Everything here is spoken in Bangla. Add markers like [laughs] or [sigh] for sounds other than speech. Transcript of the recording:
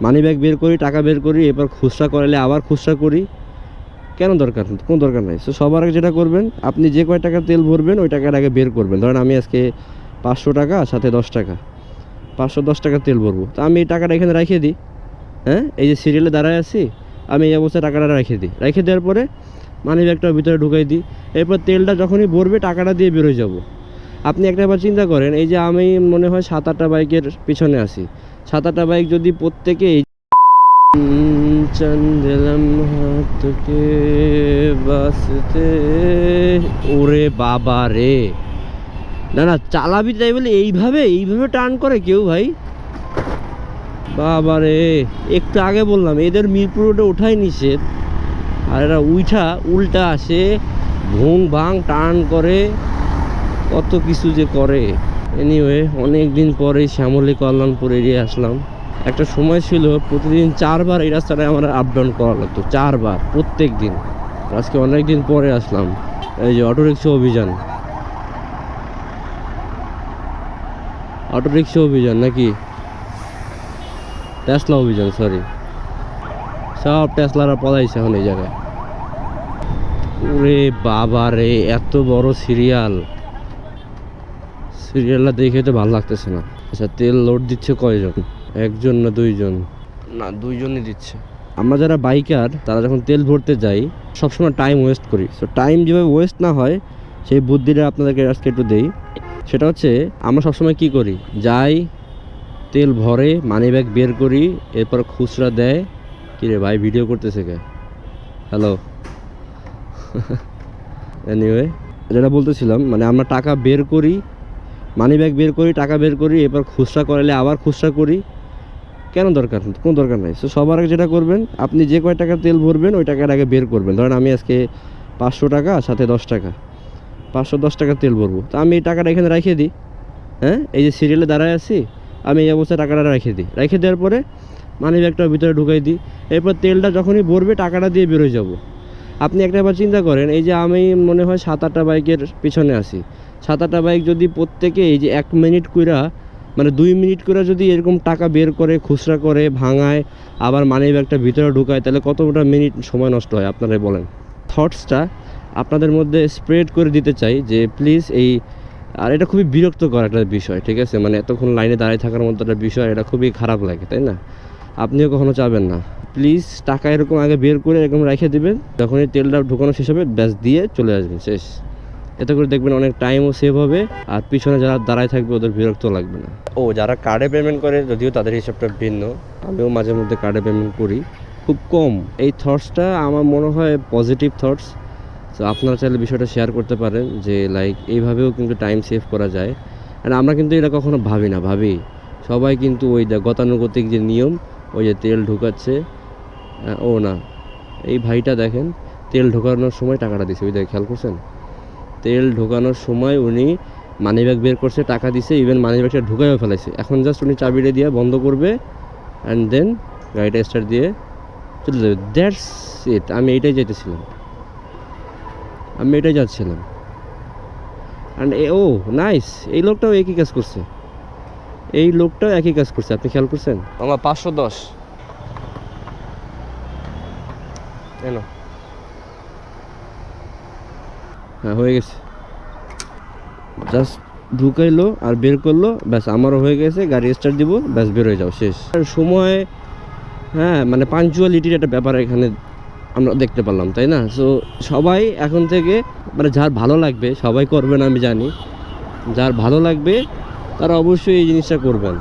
মানি ব্যাগ বের করি, টাকা বের করি, এরপর খুচরা করালে আবার খুচরা করি। কেন দরকার কোনো দরকার নাই। সো সবার আগে যেটা করবেন, আপনি যে কয় টাকা তেল ভরবেন, ওই টাকার আগে বের করবেন। ধরেন আমি আজকে পাঁচশো টাকা সাথে দশ টাকা। পাঁচশো দশ টাকা তেল ভরবো। তা আমি এই টাকাটা এখানে রেখে দিই। হ্যাঁ? এই যে সিরিয়ালে দাঁড়ায় আছি, আমি এই অবস্থায় টাকাটা রেখে দিই। রেখে দেওয়ার পরে মানি ব্যাগটা ভিতরে ঢুকাই দিই। এরপর তেলটা যখনই ভরবে, টাকাটা দিয়ে বেরোয় যাব। আপনি একটা বার চিন্তা করেন, এই যে আমি মনে হয় সাত আটটা বাইকের পিছনে আছি। আটটা বাইক যদি প্রত্যেকে ওরে বাবা রে। না না, চালাবি তাই বলে এইভাবে এইভাবে টার্ন করে কেউ ভাই। বাবা রে, একটু আগে বললাম, এদের মিরপুর রোডে ওঠাই নিষেধ। আর এরা উইঠা, উল্টা আসে, ভুং ভাং টার্ন করে, কত কিছু যে করে। এনিওয়ে অনেক দিন পরে শ্যামলী কল্যাণপুর এরিয়া আসলাম। একটা সময় ছিল, প্রতিদিন চারবার এই রাস্তাটায় আমার আপ ডাউন করা লাগতো, চারবার প্রত্যেক দিন আজকে অনেক দিন পরে আসলাম, এই যে অটোরিক্সা অভিযান। অটোরিক্সা অভিযান নাকি? টেসলা অভিযান সরি সব টেসলারা পলাইছে এখন এই জায়গায়। ওরে বাবা রে এত বড় সিরিয়াল সিরিয়ালটা দেখে তো ভালো লাগতেছে না। আচ্ছা তেল লোড দিচ্ছে কয়জন? একজন না দুইজন? না দুইজনই দিচ্ছে। আমরা যারা বাইকার তারা যখন তেল ভরতে যাই সবসময় টাইম ওয়েস্ট করি। সো টাইম যেভাবে ওয়েস্ট না হয় সেই বুদ্ধিটা আপনাদেরকে আজকে একটু দেই। সেটা হচ্ছে আমরা সবসময় কি করি? যাই তেল ভরে মানি ব্যাগ বের করি এরপর খুচরা দেয়। কিরে ভাই ভিডিও করতেছে কে? হ্যালো এনিওয়ে [laughs] যেটা বলতেছিলাম মানে আমরা টাকা বের করি মানি ব্যাগ বের করি, টাকা বের করি, এরপর খুচরা করালে আবার খুচরা করি। কেন দরকার? কোনো দরকার নাই। সো সবার আগে যেটা করবেন, আপনি যে কয় টাকা তেল ভরবেন, ওই টাকার আগে বের করবেন। ধরেন আমি আজকে পাঁচশো টাকা, সাথে দশ টাকা। পাঁচশো দশ টাকা তেল ভরবো। তা আমি এই টাকাটা এখানে রেখে দিই। হ্যাঁ? এই যে সিরিয়ালে দাঁড়ায় আছি, আমি এই অবস্থায় টাকাটা রেখে দিই। রেখে দেওয়ার পরে মানি ব্যাগটা ভিতরে ঢুকাই দিই। এরপর তেলটা যখনই ভরবে, টাকাটা দিয়ে বেরোয় যাব। আপনি একটা বার চিন্তা করেন, এই যে আমি মনে হয় সাত আটটা বাইকের পিছনে আছি। সাত আটটা বাইক যদি প্রত্যেকে এই যে এক মিনিট কইরা মানে দুই মিনিট করে যদি এরকম টাকা বের করে, খুচরা করে, ভাঙায়, আবার মানি ব্যাগটা ভিতরে ঢুকায়, তাহলে কতটা মিনিট সময় নষ্ট হয়? আপনারাই বলেন। থটসটা আপনাদের মধ্যে স্প্রেড করে দিতে চাই যে প্লিজ এই, আর এটা খুবই বিরক্তকর একটা বিষয়, ঠিক আছে? মানে এতক্ষণ লাইনে দাঁড়িয়ে থাকার মতো একটা বিষয়, এটা খুবই খারাপ লাগে, তাই না? আপনিও কখনো চাবেন না। প্লিজ টাকা এরকম আগে বের করে এরকম রেখে দিবেন। এই তেলটা ঢুকানো শেষ হবে ব্যাস দিয়ে চলে আসবেন শেষ। এতে করে দেখবেন অনেক টাইমও সেভ হবে আর পিছনে যারা দাঁড়ায় থাকবে ওদের বিরক্ত লাগবে না। ও যারা কার্ডে পেমেন্ট করে যদিও তাদের হিসাবটা ভিন্ন আমিও মাঝে মধ্যে কার্ডে পেমেন্ট করি। খুব কম। এই থটসটা আমার মনে হয় পজিটিভ থটস তো আপনারা চাইলে বিষয়টা শেয়ার করতে পারেন যে লাইক এইভাবেও কিন্তু টাইম সেভ করা যায়। আর আমরা কিন্তু এটা কখনো ভাবি না ভাবি। সবাই কিন্তু ওই গতানুগতিক যে নিয়ম ওই যে তেল ঢুকাচ্ছে ও না। এই ভাইটা দেখেন, তেল ঢোকানোর সময় টাকাটা দিছে, ওই দেখে খেয়াল করছেন? তেল ঢোকানোর সময় উনি মানি ব্যাগ বের করছে, টাকা দিছে ইভেন মানি ব্যাগটা ঢুকাইও ফেলাইছে। এখন জাস্ট উনি চাবিটা দিয়ে বন্ধ করবে অ্যান্ড দেন গাড়িটা স্টার্ট দিয়ে চলে যাবে। দ্যাটস ইট আমি এইটাই চাইতেছিলাম। আমি এটাই যাচ্ছিলাম অ্যান্ড এ, ও নাইস এই লোকটাও একই কাজ করছে। এই লোকটাও একই কাজ করছে, আপনি খেয়াল করছেন? আমার পাঁচশো দশ। কেন হ্যাঁ হয়ে গেছে। জাস্ট ঢুকাইলো আর বের করল, ব্যাস আমারও হয়ে গেছে, গাড়ি স্টার্ট দিব, ব্যাস বের হয়ে যাও, শেষ। সময় হ্যাঁ মানে পাঞ্চুয়ালিটির একটা ব্যাপার এখানে আমরা দেখতে পারলাম, তাই না? সো সবাই এখন থেকে মানে যার ভালো লাগবে, সবাই করবেন আমি জানি। যার ভালো লাগবে, তারা অবশ্যই এই জিনিসটা করবেন।